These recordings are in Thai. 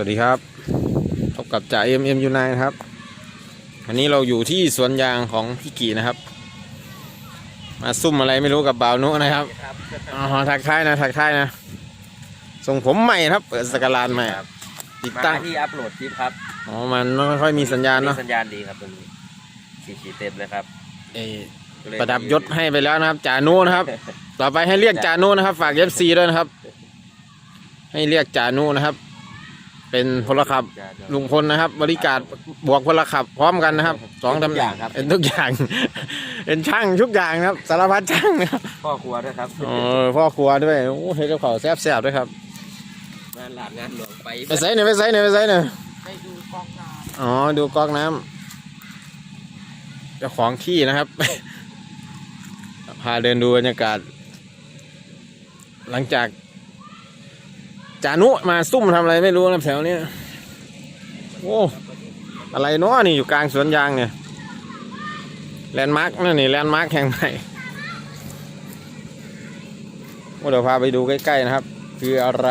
วัสดีครับพบกับจ่าเอ็มเอ็มยูไนครับ วันนี้เราอยู่ที่สวนยางของพี่กีนะครับ มาซุ่มอะไรไม่รู้กับบ่าวนุนะครับครับอ๋อทักทายนะทักทายนะส่งผมใหม่ครับเปิดสกการใหม่ติดมาตั้งที่อัพโหลดคลิปครับอ๋อมันไม่ค่อยมีสัญญาณเนาะมีสัญญาณดีครับตรงนี้สีขีดเต็มเลยครับเอ่อก็เลยประดับยศให้ไปแล้วนะครับจ่านุนะครับ ต่อไปให้เรียกจ่านุนะครับ ฝากเอฟซีด้วยนะครับ ให้เรียกจ่านุนะครับ เป็นพลขับลุงพลนะครับ บริการบวกพลขับ พร้อมกันนะครับสองตำแหน่งเป็นทุกอย่าง เป็นช่างทุกอย่างนะครับ สารพัดช่างนะครับพ่อครัวด้วยครับเออพ่อครัวด้วยโอ้เฮ็ดกับเขาวแซ่บๆด้วยครับงานหลาดงานหลวงไปไปใส่หน่อยไปใส่หน่อยไปใส่หน่อยไปดูกองน้อ๋อดูก๊อกน้ำเจ้าของที่นะครับพาเดินดูบรรยากาศ หลังจาก จานุมาซุ่มทำอะไรไม่รู้นะแถวเนี้ยโอ้อะไรเนาะนี่อยู่กลางสวนยางเนี่ยแลนด์มาร์กนั่นนี่แลนด์มาร์กแห่งใหม่เดี๋ยวพาไปดูใกล้ๆนะครับ คืออะไร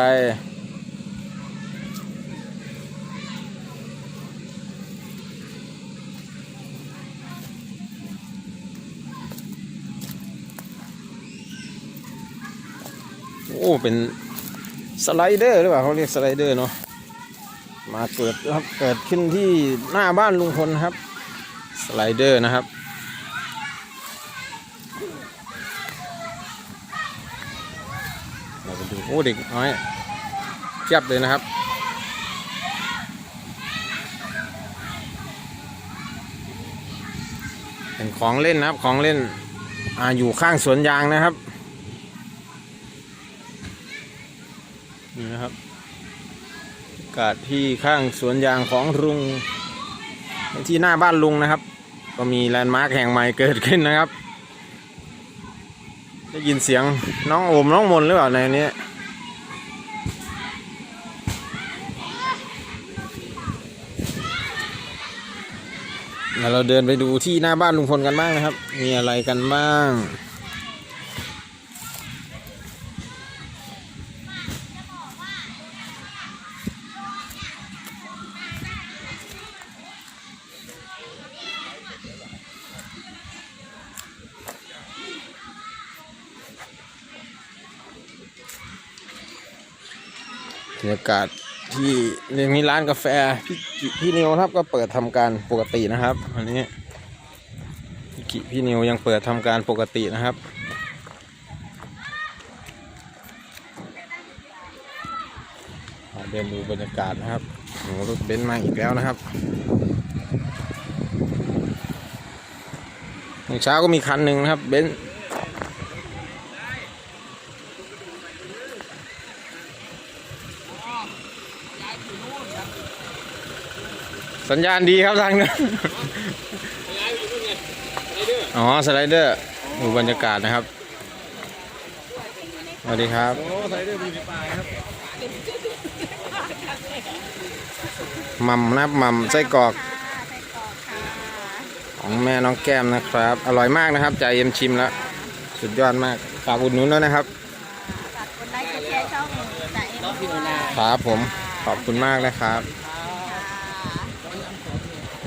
โอ้เป็น สไลเดอร์หรือเปล่าเขาเรียกสไลเดอร์เนาะมาเกิดครับเกิดขึ้นที่หน้าบ้านลุงพลครับ สไลเดอร์นะครับ เราไปดูโอ้เด็กน้อยเทียบเลยนะครับเป็นของเล่นนะครับของเล่นอ่าอยู่ข้างสวนยางนะครับ นี่นะครับกาศที่ข้างสวนยางของลุงที่หน้าบ้านลุงนะครับ ก็มีแลนด์มาร์คแห่งใหม่เกิดขึ้นนะครับ ได้ยินเสียงน้องโอมน้องมนหรือเปล่าในนี้เราเดินไปดูที่หน้าบ้านลุงพลกันบ้างนะครับ มีอะไรกันบ้าง บรรยากาศที่เรียนมีร้านกาแฟพี่กิพี่นิวครับก็เปิดทำการปกตินะครับอันนี้พี่กิพี่นิวยังเปิดทำการปกตินะครับเดินดูบรรยากาศนะครับโอ้รถเบนซ์มาอีกแล้วนะครับเมื่อเช้าก็มีคันหนึ่งนะครับเบนซ์ สัญญาณดีครับทางนั้นอ๋อสไลเดอร์ดูบรรยากาศนะครับสวัสดีครับโอ้ใส่ด้วยมีปลายครับหมัมนะครับหมัมไส้กรอกของแม่น้องแก้มนะครับ อร่อยมากนะครับจ่าเอ็มชิมแล้ว สุดยอดมากฝากอุดหนุนด้วยนะครับฝากกดไลค์กดแชร์ช่องจ่าเอ็มน้องพี่โนนาครับผมขอบคุณมากนะครับเ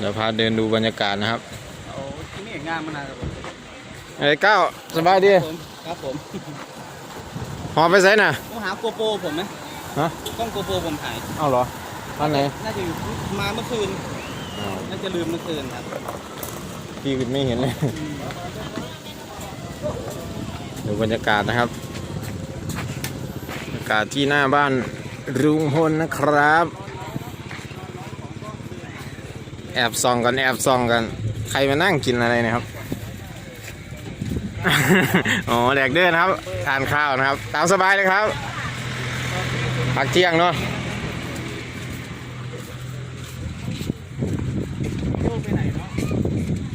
ดี๋ยวพาเดินดูบรรยากาศนะครับโอ้ที่นี่งามมานานครับผมไอ้เก้าสบายดีผมครับผมหอบไปไสน่ะต้องหาโกโปรผมไหมฮะกล้องโกโปรผมหายเอาเหรอท่านไหนน่าจะอยู่มาเมื่อคืนอ้าวน่าจะลืมเมื่อคืนครับพี่ไม่เห็นเลยดูบรรยากาศนะครับบรรยากาศที่หน้าบ้านลุงพลนะครับ แอบส่องกันแอบส่องกัน ใครมานั่งกินอะไรเนะครับ อ๋อแดกเดินครับ ทานข้าวนะครับ ตามสบายเลยครับพักเที่ยงเนาะโยกไปไหนเนาะ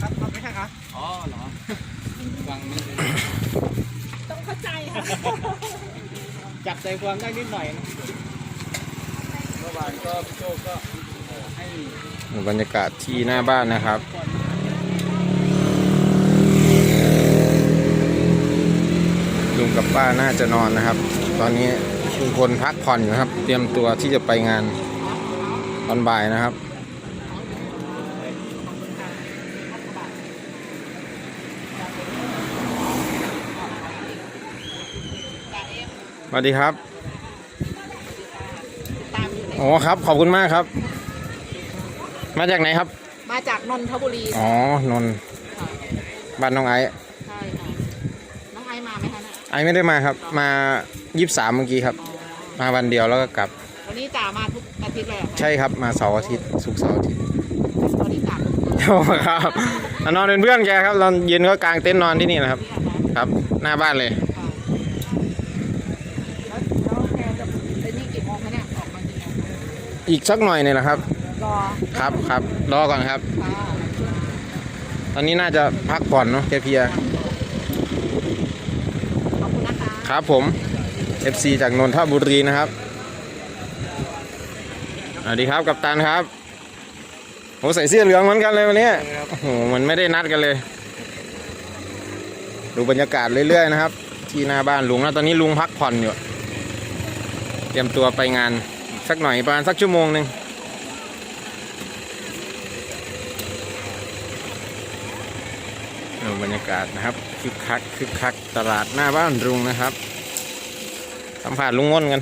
ครับครับไม่ใช่ครับอ๋อเหรอฟังไม่ได้ต้องเข้าใจค่ะจับใจความได้นิดหน่อยนะเมื่อวานก็พี่โจก็เอ่อให้ดู บรรยากาศที่หน้าบ้านนะครับลุงกับป้าน่าจะนอนนะครับ ตอนนี้ลุงพลพักผ่อนอยู่นะครับ เตรียมตัวที่จะไปงานตอนบ่ายนะครับสวัสดีครับตามอยู่ในโอ้ครับ ขอบคุณมากครับ มาจากไหนครับ มาจากนนทบุรีอ๋อนนท์บ้านน้องไอซ์ใช่ค่ะน้องไอซ์มาไหมคะเนี่ยไอซ์ไม่ได้มาครับ มายี่สิบสามเมื่อกี้ครับมาวันเดียวแล้วก็กลับ วันนี้จ่ามาทุกอาทิตย์เลยเหรอคะใช่ครับมาเสาร์อาทิตย์ศุกร์เสาร์อาทิตย์วันนี้จ่าทุกคนโอ้ครับมานอนเป็นเพื่อนแกครับตอนเย็นก็กางเต็นท์นอนที่นี่นะครับครับ หน้าบ้านเลย ค่ะแล้วแล้วแกจะไอ้นี่กี่โมงคะเนี่ยออกมากี่โมงอีกสักหน่อยเนี่ยนะครับ รอครับครับรอก่อนครับค่ะตอนนี้น่าจะพักผ่อนเนาะแกเพลียขอบคุณนะคะครับผม FC จากนนทบุรีนะครับสวัสดีครับกัปตันครับโหใส่เสื้อเหลืองเหมือนกันเลยวันนี้โอ้โหมันไม่ได้นัดกันเลย ดูบรรยากาศเรื่อยๆนะครับ ที่หน้าบ้านลุงนะตอนนี้ลุงพักผ่อนอยู่ เตรียมตัวไปงานอีกสักหน่อยประมาณสักชั่วโมงหนึ่ง บรรยากาศนะครับคึกคักคึกคักตลาดหน้าบ้านลุงนะครับสัมผัสลุงง้นกัน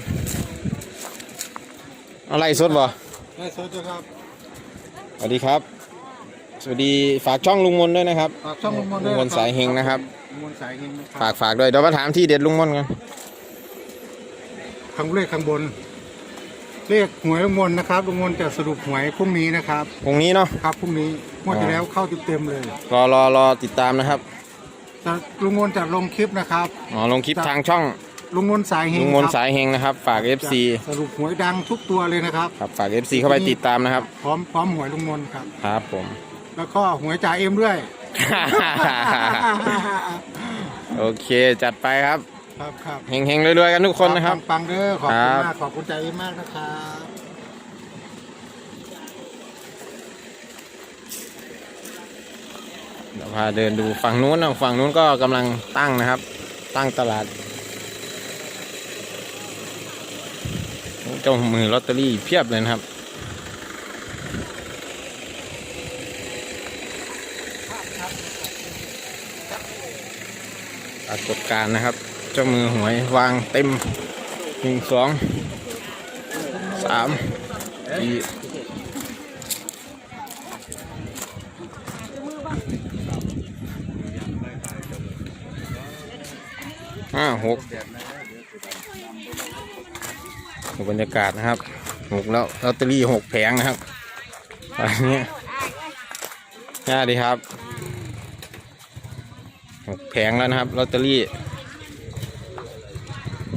อะไรสดบ่ได้สวัสดีครับสวัสดีครับ สวัสดีฝากช่องลุงมนด้วยนะครับฝากช่องลุงมนลุงมนสายเฮงนะครับลุงมนสายเฮงนะคฝารับกฝากด้วยเดี๋ยวมาถามที่เด็ดลุงมนกันข้างเลขข้างบน เลขหวยลุงมนนะครับลุงมนจะสรุปหวยพรุ่งนี้นะครับ ตรงนี้เนาะ ครับพรุ่งนี้งวดที่แล้วเข้าเต็มๆเลยรอรอรอติดตามนะครับจะลุงมนจะลงคลิปนะครับอ๋อลงคลิปทางช่องลุงมนสายเฮงลุงมนครับสายเฮงนะครับ ฝาก FC จะสรุปหวยดังทุกตัวเลยนะครับครับฝาก FC เข้าไปติดตามนะครับ พร้อมพร้อมหวยลุงมนครับครับผม แล้วก็หวยจ่าเอ็มด้วย โอเคจัดไปครับ ครับครับเฮงเฮงๆรวยๆกันทุกคนนะครับ ปังๆเด้อขอบคุณครับมากขอบคุณจ่าเอ็มมากนะครับเดี๋ยวพาเดินดูฝั่งนู้นนะฝั่งนู้นก็กำลังตั้งนะครับ ตั้งตลาดเจ้ามือลอตเตอรี่เพียบเลยนะครับปรากฏการณ์นะครับเจ้ามือหวยวางเต็มหนึ่งสองสามสี่ห้าหกบรรยากาศนะครับหกแล้วลอตเตอรี่หกแผงนะครับอันนี้น่าดีครับหกแผงแล้วนะครับลอตเตอรี่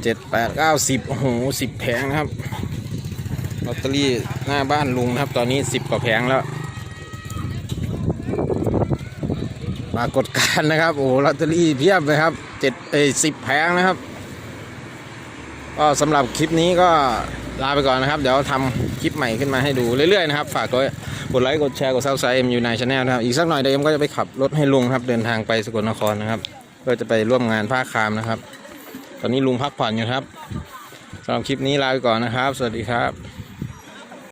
เจ็ดแปดเก้าสิบโอ้โหสิบแผงนะครับลอตเตอรี่หน้าบ้านลุงนะครับ ตอนนี้สิบกว่าแผงแล้วปรากฏการนะครับ โอ้ลอตเตอรี่เพียบเลยครับเจ็ดเอ้สิบแผงนะครับ ก็สำหรับคลิปนี้ก็ลาไปก่อนนะครับ เดี๋ยวทำคลิปใหม่ขึ้นมาให้ดูเรื่อยๆนะครับ ฝากด้วยกดไลค์กดแชร์กดซับสไครต์เอ็มยูไนชาแนลนะครับ อีกสักหน่อยเดี๋ยวเอ็มก็จะไปขับรถให้ลุงครับ เดินทางไปสกลนครนะครับเพื่อจะไปร่วมงานภาคคามนะครับ ตอนนี้ลุงพักผ่อนอยู่ครับสำหรับคลิปนี้ลาไปก่อนนะครับ สวัสดีครับ